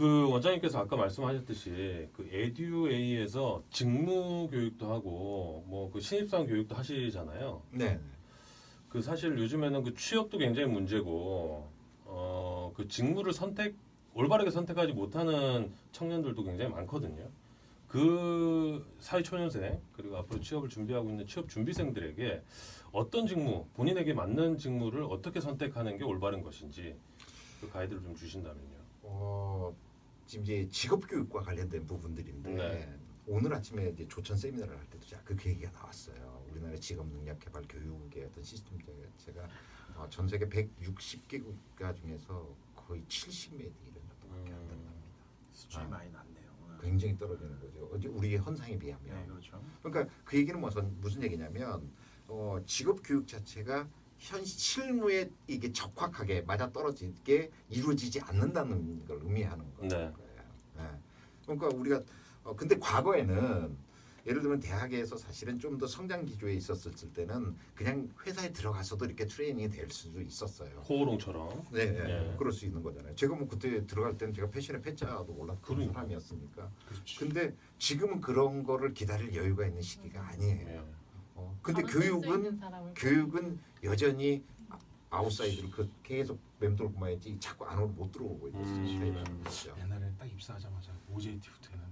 그 원장님께서 아까 말씀하셨듯이 그 에듀에이에서 직무 교육도 하고 뭐 그 신입사원 교육도 하시잖아요. 네. 그 사실 요즘에는 그 취업도 굉장히 문제고 어 그 직무를 선택 올바르게 선택하지 못하는 청년들도 굉장히 많거든요. 그 사회초년생 그리고 앞으로 취업을 준비하고 있는 취업 준비생들에게 어떤 직무 본인에게 맞는 직무를 어떻게 선택하는 게 올바른 것인지 그 가이드를 좀 주신다면요. 어, 지금 이제 직업 교육과 관련된 부분들인데 네. 오늘 아침에 이제 조천 세미나를 할 때도 그 얘기가 나왔어요. 우리나라 직업 능력 개발 교육의 어떤 시스템 자체가 어, 전 세계 160개 국가 중에서 거의 70몇 이런 정도밖에 안 음. 된답니다. 수준이 아. 많이 낮네요. 굉장히 떨어지는 거죠. 어제 우리의 헌상에 네, 비하면. 그렇죠. 그러니까 그 얘기는 무슨 무슨 얘기냐면 어, 직업 교육 자체가 현 실무에 이게 적확하게 맞아 떨어지게 이루어지지 않는다는 걸 의미하는 거예요. 네. 예. 그러니까 우리가 어, 근데 과거에는 예를 들면 대학에서 사실은 좀 더 성장 기조에 있었을 때는 그냥 회사에 들어가서도 이렇게 트레이닝이 될 수도 있었어요. 호호롱처럼. 네, 네. 네. 그럴 수 있는 거잖아요. 제가 뭐 그때 들어갈 때는 제가 패션의 패자도 몰랐던 그러니까. 사람이었으니까. 그렇지. 근데 지금은 그런 거를 기다릴 여유가 있는 시기가 아니에요. 예. 어, 근데 교육은 교육은 여전히 아- 아웃사이드를 그 계속 맴돌고 말지 자꾸 안으로 못 들어오고 있는 음. 옛날에 딱 입사하자마자 OJT부터 했는데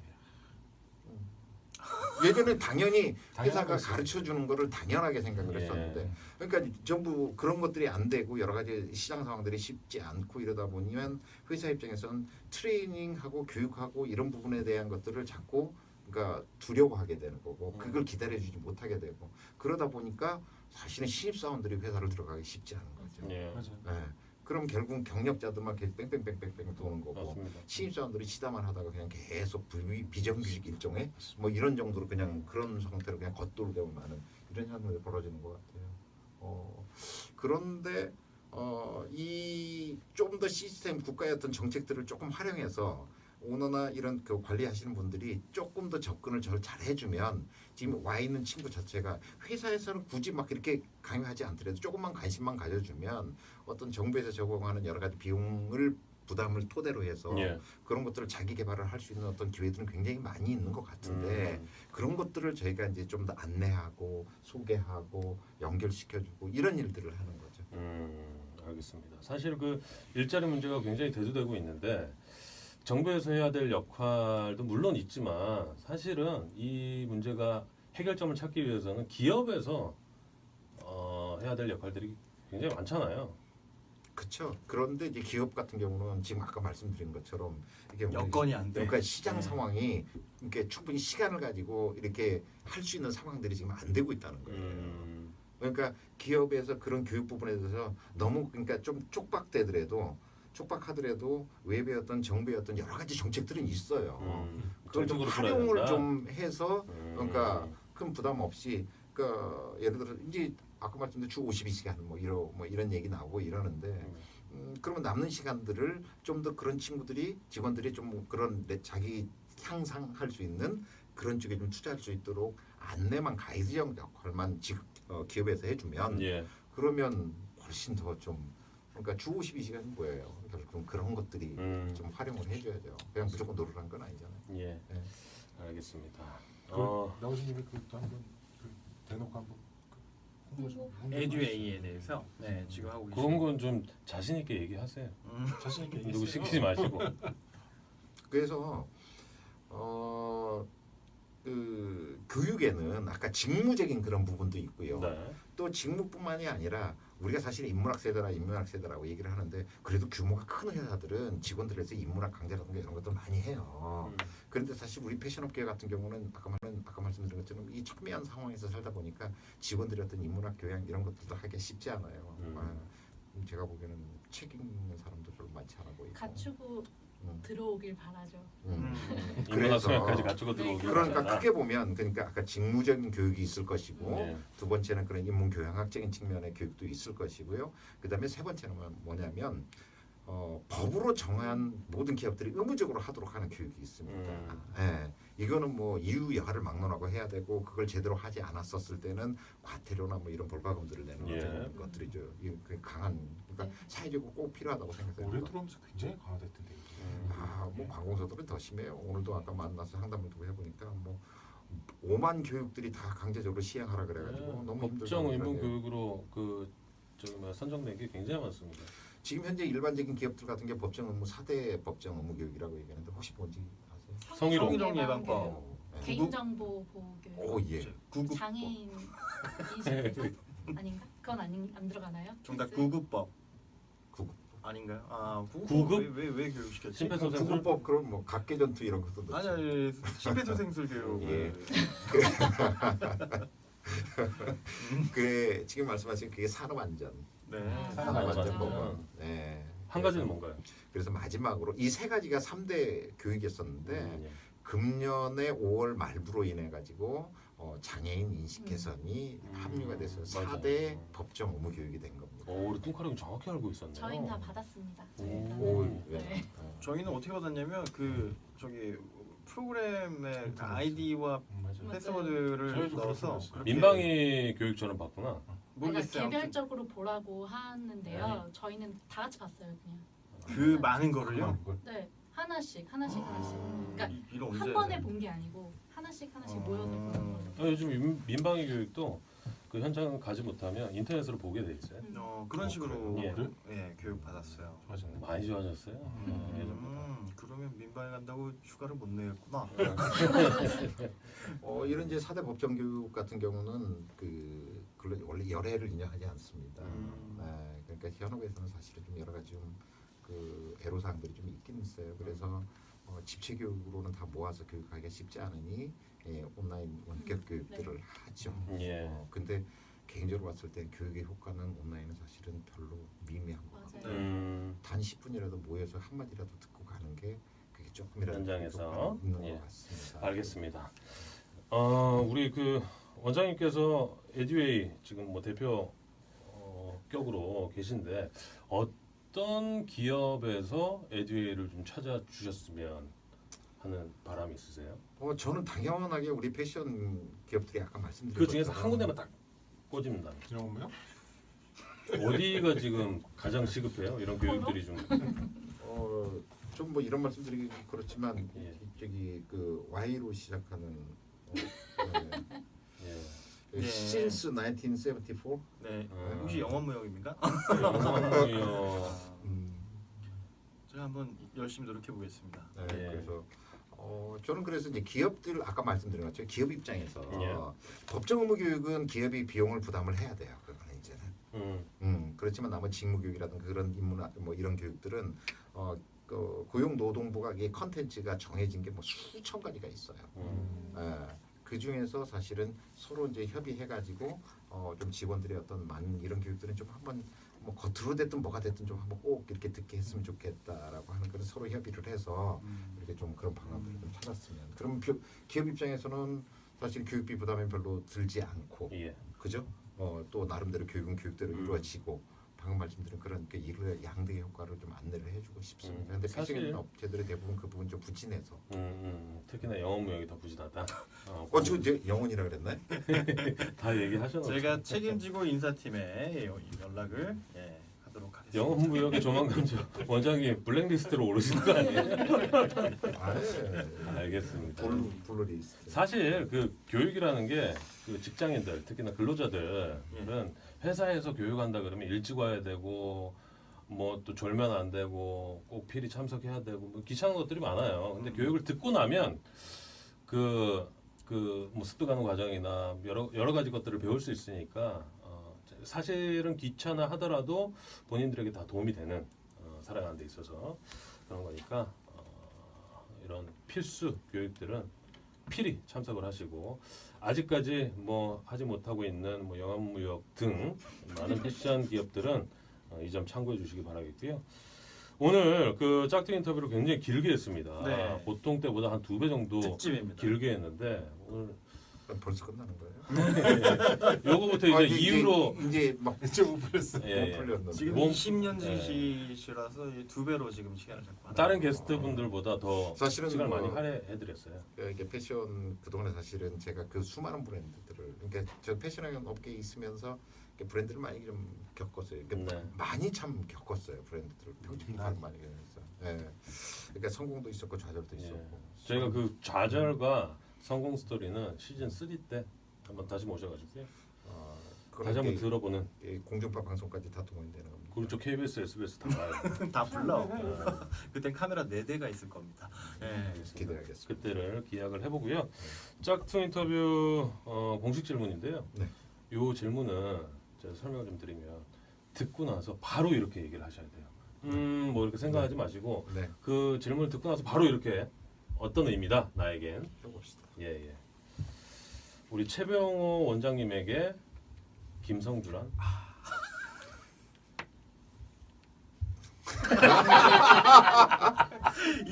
예전에 당연히 회사가 당연하겠어요. 가르쳐 주는 거를 당연하게 생각을 예. 했었는데 그러니까 전부 그런 것들이 안 되고 여러 가지 시장 상황들이 쉽지 않고 이러다 보면 회사 입장에서는 트레이닝하고 교육하고 이런 부분에 대한 것들을 자꾸 그러니까 두려워하게 되는 거고 음. 그걸 기다려주지 못하게 되고 그러다 보니까 사실은 신입사원들이 회사를 들어가기 쉽지 않은 거죠. 예. 맞아. 네. 그럼 결국 경력자들만 계속 뺑뺑뺑뺑뺑 도는 거고 맞습니다. 신입사원들이 치다만 하다가 그냥 계속 비, 비정규직 일종의 뭐 이런 정도로 그냥 그런 상태로 그냥 겉돌게 하는 이런 현상들이 벌어지는 것 같아요. 어, 그런데 어, 이 좀 더 시스템 국가의 어떤 정책들을 조금 활용해서 오너나 이런 그 관리하시는 분들이 조금 더 접근을 절잘 해주면 지금 와 있는 친구 자체가 회사에서는 굳이 막 이렇게 강요하지 않더라도 조금만 관심만 가져주면 어떤 정부에서 제공하는 여러 가지 비용을 부담을 토대로 해서 예. 그런 것들을 자기 개발을 할 수 있는 어떤 기회들은 굉장히 많이 있는 것 같은데 음. 그런 것들을 저희가 이제 좀 더 안내하고 소개하고 연결시켜주고 이런 일들을 하는 거죠. 음, 알겠습니다. 사실 그 일자리 문제가 굉장히 대두되고 있는데 정부에서 해야 될 역할도 물론 있지만 사실은 이 문제가 해결점을 찾기 위해서는 기업에서 어, 해야 될 역할들이 굉장히 많잖아요. 그렇죠. 그런데 이제 기업 같은 경우는 지금 아까 말씀드린 것처럼 이게 뭐 여건이 안 돼. 그러니까 시장 네. 상황이 이렇게 충분히 시간을 가지고 이렇게 할 수 있는 상황들이 지금 안 되고 있다는 거예요. 음, 그러니까 기업에서 그런 교육 부분에 대해서 너무 그러니까 좀 촉박되더라도 촉박하더라도 외부의 어떤 정부의 어떤 여러 가지 정책들은 있어요. 음, 그걸 좀 활용을. 좀 해서 음, 그러니까 큰 부담 없이 그러니까 예를 들어 이제 아까 말씀드린 주 52시간 뭐 이런 뭐 이런 얘기 나오고 이러는데 음, 그러면 남는 시간들을 좀 더 그런 친구들이 직원들이 좀 그런 내 자기 향상할 수 있는 그런 쪽에 좀 투자할 수 있도록 안내만 가이드형 역할만 지, 어, 기업에서 해주면 예. 그러면 훨씬 더좀 그러니까 주 52시간이 뭐예요? 결국 그런 것들이 음, 좀 활용을 해줘야죠. 그냥 무조건 노르란 건 아니잖아요. 예. 네. 알겠습니다. 그 어, 나오신님이 그것도 한번 그 대놓고 한번 그 홍보 좀좀 에듀에이에 대해서 네 지금 하고 그런 건 좀 자신 있게 얘기하세요. 음. 자신 있게 누구 얘기했어요. 시키지 마시고. 그래서 어, 그 교육에는 아까 직무적인 그런 부분도 있고요. 네. 또 직무뿐만이 아니라 우리가 사실 인문학 세대라 인문학 세대라고 얘기를 하는데 그래도 규모가 큰 회사들은 직원들에서 인문학 강좌라든가 이런 것도 많이 해요. 음, 그런데 사실 우리 패션업계 같은 경우는 아까 말 아까 말씀드린 것처럼 이 척미한 상황에서 살다 보니까 직원들의 어떤 인문학 교양 이런 것들도 하기 쉽지 않아요. 음. 아, 제가 보기에는 책 읽는 사람도 별로 많지 않아 보이고. 갖추고 음. 들어오길 바라죠. 음. 인문학 그래서 소양까지 갖추고 들어오기 그러니까 어렵잖아. 크게 보면 그러니까 아까 직무적인 교육이 있을 것이고 예. 두 번째는 그런 인문 교양학적인 측면의 교육도 있을 것이고요. 그다음에 세 번째는 뭐냐면 어, 법으로 정한 모든 기업들이 의무적으로 하도록 하는 교육이 있습니다. 음. 예. 이거는 뭐 이유 여하를 막론하고 해야 되고 그걸 제대로 하지 않았었을 때는 과태료나 뭐 이런 벌과금들을 내는 예. 것들이죠. 이그 강한 그러니까 네. 사회적으로 꼭 필요하다고 생각해요. 올해 들어오면서 굉장히 강화됐던데. 음. 아, 뭐 관공서들은 더 심해요. 오늘도 아까 만나서 상담을 좀 해보니까 뭐 오만 교육들이 다 강제적으로 시행하라 그래가지고 네, 너무 법정 의무. 교육으로 그 저기 뭐 선정된 게 굉장히 많습니다. 지금 현재 일반적인 기업들 같은 게 법정 의무 4대 법정 의무 교육이라고 얘기하는데 혹시 뭔지 아세요? 성희롱. 성희롱 예방법. 어, 네. 개인정보 보호 교육. 오 예. 장애인 인식에서 아닌가? 그건 아닌 안 들어가나요? 정답? 구급법 구급. 아닌가요? 아 구급? 구급? 왜왜 왜 교육시켰지? 심폐소생술? 구급법 그럼 뭐 각계전투 이런 것도 넣지. 아니 아니 심폐소생술 교육. 예. 그래 지금 말씀하신 그게 산업안전. 네. 아, 산업안전 산업안전. 법원. 네. 한 가지는 뭔가요? 그래서 마지막으로 이 세 가지가 3대 교육이었었는데 음, 예. 금년에 5월 말부로 인해 가지고 어, 장애인 인식 개선이 음. 합류가 돼서 맞아요. 4대 법정 의무 교육이 된 겁니다. 오, 우리 뚱카령이 정확히 알고 있었네요. 저희는 다 받았습니다. 오. 오, 네. 네. 어. 저희는 어떻게 받았냐면 그 저기 프로그램의 그. 아이디와 음, 맞아요. 패스워드를 저희도 넣어서. 그렇게 민방위 교육처럼 봤구나. 모르겠어요. 그러니까 아무튼 개별적으로 보라고 하는데요. 저희는 다 같이 봤어요, 그냥. 그 많은 거를요. 네, 하나씩, 하나씩, 하나씩. 그러니까 이- 이런 한 언제 번에 본 게 아니고 하나씩 하나씩 어. 모여서 보는 걸로. 어, 요즘 민, 민방위 교육도 그 현장 가지 못하면 인터넷으로 보게 돼 있어요. 음. 어, 그런 어, 식으로 그래요? 예, 교육 받았어요. 좋아졌네. 많이 좋아졌어요. 어, 예전보다. 음, 그러면 민방위 간다고 휴가를 못 내겠구나. 어, 이런 이제 4대 법정 교육 같은 경우는 그 원래 열애를 인정하지 않습니다. 음. 네, 그러니까 현업에서는 사실은 좀 여러 가지 좀 그 애로사항들이 좀 있긴 있어요. 그래서 어, 집체 교육으로는 다 모아서 교육하기가 쉽지 않으니 예, 온라인 원격 교육들을 하죠. 예. 어, 근데 개인적으로 봤을 때 교육의 효과는 온라인은 사실은 별로 미미한 것 같아요. 음, 단 10분이라도 모여서 한 마디라도 듣고 가는 게 그게 조금이라도 현장에서? 효과가 있는 예. 것 같습니다. 알겠습니다. 어, 우리 그 원장님께서 에듀웨이 지금 뭐 대표 어, 격으로 계신데 어 떤 기업에서 에듀웨이를 좀 찾아 주셨으면 하는 바람이 있으세요? 어, 저는 당연하게 우리 패션 기업들이 아까 말씀드린 그 중에서 것처럼 한 군데만 딱 꽂입니다. 이런 거요? 어디가 지금 가장 시급해요? 이런 교육들이 좀 어, 좀 뭐 이런 말씀드리기 좀 그렇지만 예. 저기 그 Y로 시작하는 어, 예. 네. 네. Since 1974 네. 음. 혹시 영어 무역입니까? 영상무역 음, 제가 한번 열심히 노력해 보겠습니다. 네, 예. 그래서 어, 저는 그래서 이제 기업들 아까 것처럼 기업 입장에서 예. 법정 의무 교육은 기업이 비용을 부담을 해야 돼요. 그거는 이제는. 음, 음, 그렇지만 나머지 직무 교육이라든가 그런 인문 뭐 이런 교육들은 어, 그 고용노동부가 이 컨텐츠가 정해진 게 뭐 수천 가지가 있어요. 음. 예, 그 중에서 사실은 서로 이제 협의해가지고 어, 좀 직원들의 어떤 많은 이런 교육들은 좀 한번 뭐 겉으로 됐든 뭐가 됐든 좀 한번 꼭 이렇게 듣게 했으면 좋겠다라고 하는 그런 서로 협의를 해서 음. 이렇게 좀 그런 방안들을 좀 찾았으면 그럼 교- 기업 입장에서는 사실 교육비 부담이 별로 들지 않고 예. 그죠? 어, 또 나름대로 교육은 교육대로 음. 이루어지고 방금 말씀드린 그런 그 이루의 양대의 효과를 좀 안내를 해주고 싶습니다. 음, 그런데 사실- 패션 업체들이 대부분 그 부분 좀 부진해서 음, 음, 특히나 영어 무역이 더 부진하다. 어, 어, 저 이제 영혼이라 그랬나요? 다 얘기하셨나요? 제가 책임지고 인사팀에 여- 연락을 예, 하도록 하겠습니다. 영어 무역이 조만간 저 원장님 블랙리스트로 오르시는 거 아니에요? 아, 예. 알겠습니다. 블루 블루 리스트. 사실 그 교육이라는 게그 직장인들 특히나 근로자들은 회사에서 교육한다 그러면 일찍 와야 되고 뭐 또 졸면 안 되고 꼭 필히 참석해야 되고 뭐 귀찮은 것들이 많아요. 근데 음. 교육을 듣고 나면 그 그뭐 습득하는 과정이나 여러 여러 가지 것들을 배울 수 있으니까 어, 사실은 귀찮아 하더라도 본인들에게 다 도움이 되는 어, 살아가는 데 있어서 그런 거니까 어, 이런 필수 교육들은 필히 참석을 하시고 아직까지 뭐 하지 못하고 있는 뭐 영암무역 등 많은 패션 기업들은 어, 이점 참고해 주시기 바라겠고요. 오늘 그 짝퉁 인터뷰를 굉장히 길게 했습니다. 네. 보통 때보다 한 두 배 정도 특집입니다. 길게 했는데 오늘 벌써 끝나는 거예요? 요거부터 이제 아, 이후로 이제, 이제 막못 풀렸어. 예, 예. 풀렸는데. 지금 몸- 20년 예. 지시라서 두 배로 지금 시간을 잡고 다른. 게스트분들보다 더 사실은 시간 을 뭐- 많이 할애해드렸어요. 이게 패션 그동안에 사실은 제가 그 수많은 브랜드들을 그러니까 저 패션 업계에 있으면서 브랜드를 많이 좀 겪었어요. 그러니까 네. 많이 참 겪었어요 브랜드들 평균 많이 겪었어요. 예. 그러니까 성공도 있었고 좌절도 예. 있었고. 저희가 그 좌절과 성공 스토리는 시즌 3 때 한번 다시 모셔가지고요. 어, 다시 한번 들어보는 이 공중파 방송까지 다 동원되는 겁니다. 그렇죠 KBS, SBS 다 봐요. 다 불러. 어, 그땐 카메라 네 대가 있을 겁니다. 예. 기대하겠습니다. 그때를 기약을 해보고요. 짝퉁 인터뷰 어, 공식 질문인데요. 네. 요 질문은 제가 설명을 좀 드리면 듣고 나서 바로 이렇게 얘기를 하셔야 돼요. 음, 뭐 이렇게 생각하지 마시고 네, 그 질문을 듣고 나서 바로 이렇게 어떤 의미다 나에겐 해봅시다. 예 예. 우리 최병호 원장님에게 김성주란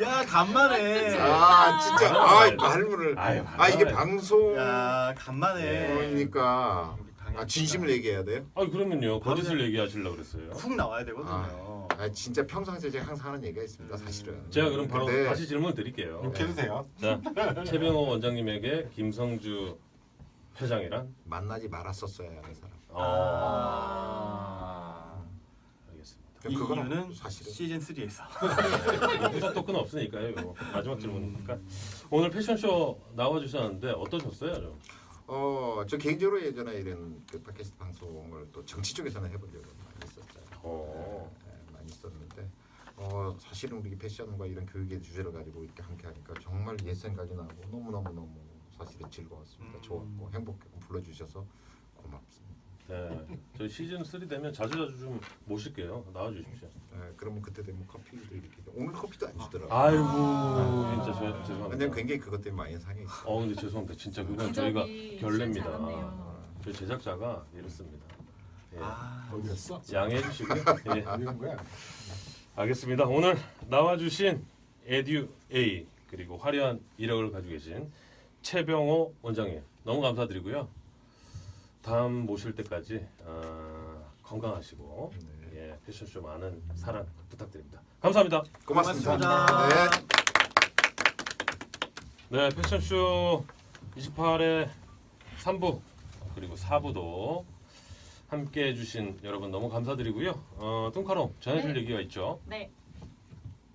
야 간만에. 아 진짜 아 말문을 아유, 아 이게. 방송 야 간만에. 그러니까 우리 강현 아 진심을 얘기해야 돼요? 아 그러면요 거짓을 얘기하시려고 그랬어요. 훅 나와야 되거든요. 아 진짜 평상시에 제가 항상 하는 얘기가 있습니다 사실은. 제가 그럼 바로 근데 다시 질문 드릴게요. 이렇게 해도 돼요. 자 최병호 원장님에게 김성주 회장이란 만나지 말았었어야 하는 사람. 어, 아. 알겠습니다. 이 그거는 이유는 사실은 시즌 3에서. 후자 토크는 없으니까요. 이거 마지막 질문이니까 오늘 패션쇼 나와주셨는데 어떠셨어요? 좀? 어 저 개인적으로 예전에 이런 그 팟캐스트 방송을 또 정치 쪽에서는 해보려고 많이 했었어요. 어. 네, 네, 있었는데 어 사실은 우리 패션과 이런 교육의 주제를 가지고 이렇게 함께 하니까 정말 옛 생각이 나고 너무 너무 너무 사실은 즐거웠습니다. 음. 좋았고 행복했고 불러주셔서 고맙습니다. 네, 저희 시즌 3 되면 자주 자주 좀 모실게요. 나와 주십시오. 네, 그러면 그때 되면 커피도 이렇게 오늘 커피도 안 주더라고요. 아이고 아. 진짜 저, 죄송합니다. 근데 굉장히 그것 때문에 많이 상해 있어 요. 어 근데 죄송합니다. 진짜 그건 저희가 기적이 결례입니다. 잘했네요. 저희 제작자가 이렇습니다. 예. 아. 어디였어? 양해해 주시고요. 예. 거야? 알겠습니다. 오늘 나와주신 에듀 A 그리고 화려한 이력을 가지고 계신 최병호 원장님 너무 감사드리고요. 다음 모실 때까지 어, 건강하시고 네. 예, 패션쇼 많은 사랑 부탁드립니다. 감사합니다. 고맙습니다. 고맙습니다. 네. 네, 패션쇼 28회 3부 그리고 4부도 함께 해주신 여러분 너무 감사드리고요. 어, 뚱카롱 전해줄 네. 얘기가 있죠. 네.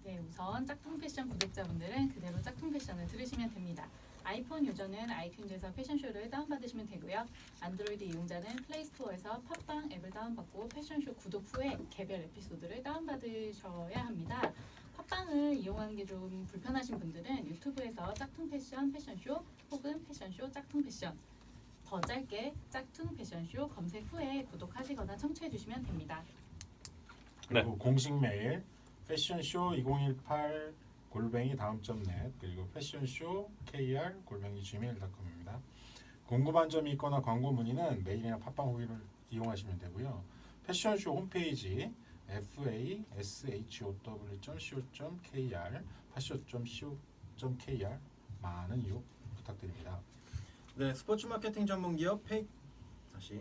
네, 우선 짝퉁 패션 구독자분들은 그대로 짝퉁 패션을 들으시면 됩니다. 아이폰 유저는 아이튠즈에서 패션쇼를 다운받으시면 되고요. 안드로이드 이용자는 플레이스토어에서 팟빵 앱을 다운받고 패션쇼 구독 후에 개별 에피소드를 다운받으셔야 합니다. 팟빵을 이용하는 게 좀 불편하신 분들은 유튜브에서 짝퉁 패션 패션쇼 혹은 패션쇼 짝퉁 패션 더 짧게 짝퉁 패션쇼 검색 후에 구독하시거나 청취해 주시면 됩니다. 그리고 공식 메일 패션쇼 2018 골뱅이 다음 점 넷 그리고 패션쇼 kr 골뱅이 gmail.com입니다. 궁금한 점이 있거나 광고 문의는 메일이나 팟빵 후기를 이용하시면 되고요. 패션쇼 홈페이지 fashow.co.kr fashion.co.kr 많은 이용 부탁드립니다. 네, 스포츠 마케팅 전문 기업 페이 다시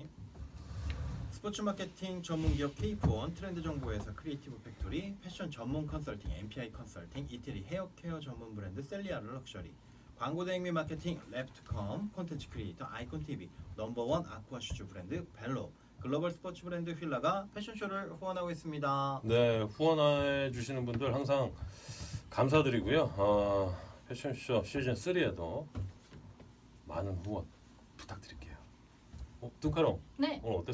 스포츠 마케팅 전문 기업 케이프원 트렌드 정보회사 크리에이티브 팩토리 패션 전문 컨설팅 MPI 컨설팅 이태리 헤어 케어 전문 브랜드 셀리아르 럭셔리 광고 대행 및 마케팅 랩트컴 콘텐츠 크리에이터 아이콘 TV 넘버원 아쿠아 슈즈 브랜드 벨로 글로벌 스포츠 브랜드 휠라가 패션쇼를 후원하고 있습니다. 네, 후원해 주시는 분들 항상 감사드리고요. 어, 패션쇼 시즌 3에도 많은 후원 부탁드릴게요. 어, 뚱카롱 네. 오늘 어땠어요?